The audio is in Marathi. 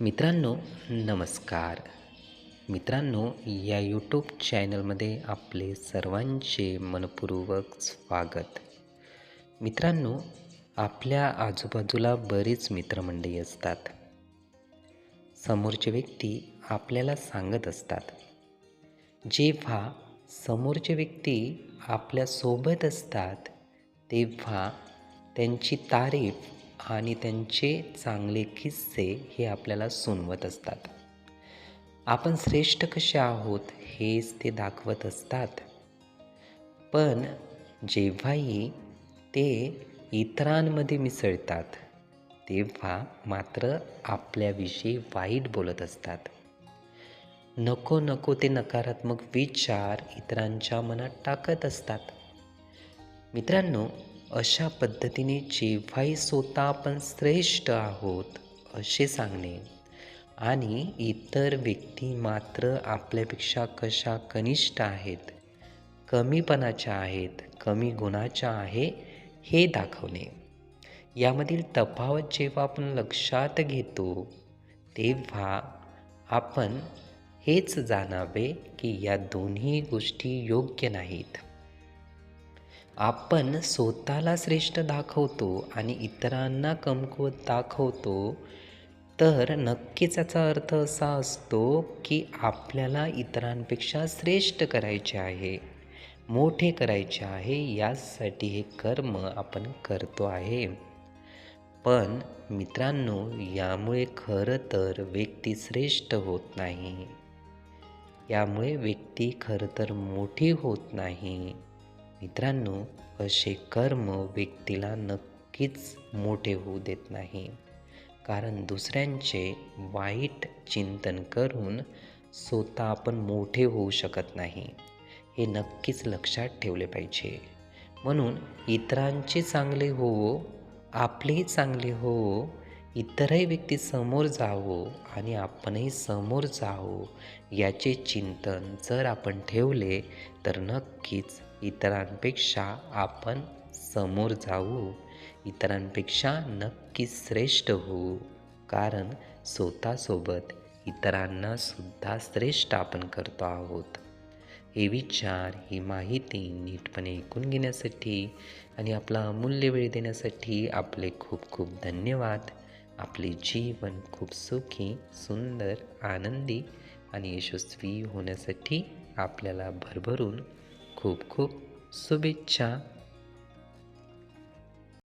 मित्रांनो नमस्कार. मित्रांनो या यूट्यूब चॅनलमध्ये आपले सर्वांचे मनपूर्वक स्वागत. मित्रांनो आपल्या आजूबाजूला बरीच मित्रमंडळी असतात. समोरचे व्यक्ती आपल्याला सांगत असतात. जेव्हा समोरचे व्यक्ती आपल्यासोबत असतात तेव्हा त्यांची तारीफ आणि त्यांचे चांगले किस्से हे आपल्याला सुनवत असतात. आपण श्रेष्ठ कसे आहोत हेच ते दाखवत असतात. पण जेव्हाही ते इतरांमध्ये मिसळतात तेव्हा मात्र आपल्याविषयी वाईट बोलत असतात. नको नको ते नकारात्मक विचार इतरांच्या मनात टाकत असतात. मित्रांनो अशा पद्धतीने जेव्हाही स्वतः आपण श्रेष्ठ आहोत असे सांगणे. आणि इतर व्यक्ती मात्र आपल्यापेक्षा कशा कनिष्ठ आहेत कमीपणाच्या आहेत कमी गुणाच्या आहे हे दाखवणे. यामधील तफावत जेव्हा आपण लक्षात घेतो तेव्हा आपण हेच जाणावे की या दोन्ही गोष्टी योग्य नाहीत. आपण स्वतःला श्रेष्ठ दाखवतो आणि इतरांना कमकुवत दाखवतो तर नक्कीच याचा अर्थ असा असतो की आपल्याला इतरांपेक्षा श्रेष्ठ करायचे आहे मोठे करायचे आहे यासाठी हे कर्म आपण करतो आहे. पण मित्रांनो यामुळे खरं तर व्यक्ती श्रेष्ठ होत नाही. यामुळे व्यक्ती खरं तर मोठी होत नाही. मित्रांनो असे कर्म व्यक्तीला नक्कीच मोठे होऊ देत नाही. कारण दुसऱ्यांचे वाईट चिंतन करून स्वतः आपण मोठे होऊ शकत नाही. हे नक्कीच लक्षात ठेवले पाहिजे. म्हणून इतरांचे चांगले होवो आपलेही चांगले होवो इतरही व्यक्ती समोर जावो आणि आपणही समोर जावो याचे चिंतन जर आपण ठेवले तर नक्कीच इतरांपेक्षा आपण समोर जाऊ इतरांपेक्षा नक्की श्रेष्ठ होऊ. कारण स्वतःसोबत इतरांना सुद्धा श्रेष्ठ आपण करतो आहोत. हे विचार ही माहिती नीटपणे ऐकून घेण्यासाठी आणि आपला अमूल्य वेळ देण्यासाठी आपले खूप खूप धन्यवाद. आपले जीवन खूप सुखी सुंदर आनंदी आणि यशस्वी होण्यासाठी आपल्याला भरभरून खूप खूप शुभेच्छा.